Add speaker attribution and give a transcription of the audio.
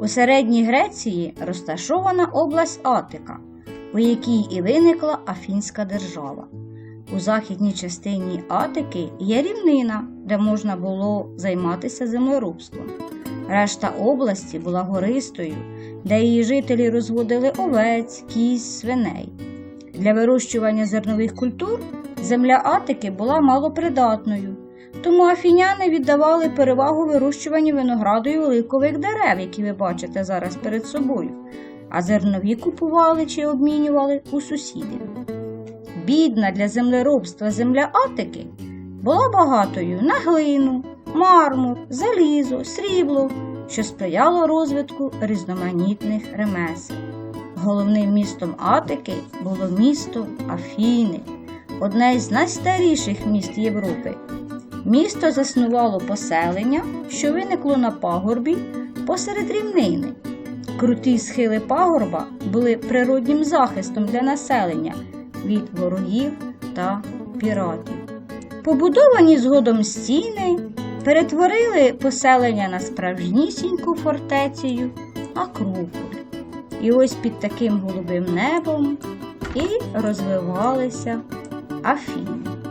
Speaker 1: У середній Греції розташована область Атика, у якій і виникла Афінська держава. У західній частині Атики є рівнина, де можна було займатися землеробством. Решта області була гористою, де її жителі розводили овець, кіз, свиней. Для вирощування зернових культур земля Атики була малопридатною, тому афіняни віддавали перевагу вирощуванню винограду і оливкових дерев, які ви бачите зараз перед собою, а зернові купували чи обмінювали у сусідів. Бідна для землеробства земля Атики була багатою на глину, мармур, залізо, срібло, що сприяло розвитку різноманітних ремесел. Головним містом Атики було місто Афіни, одне із найстаріших міст Європи. Місто заснувало поселення, що виникло на пагорбі посеред рівнини. Круті схили пагорба були природнім захистом для населення від ворогів та піратів. Побудовані згодом стіни перетворили поселення на справжнісіньку фортецею Акрополь. І ось під таким голубим небом і розвивалися Афіни.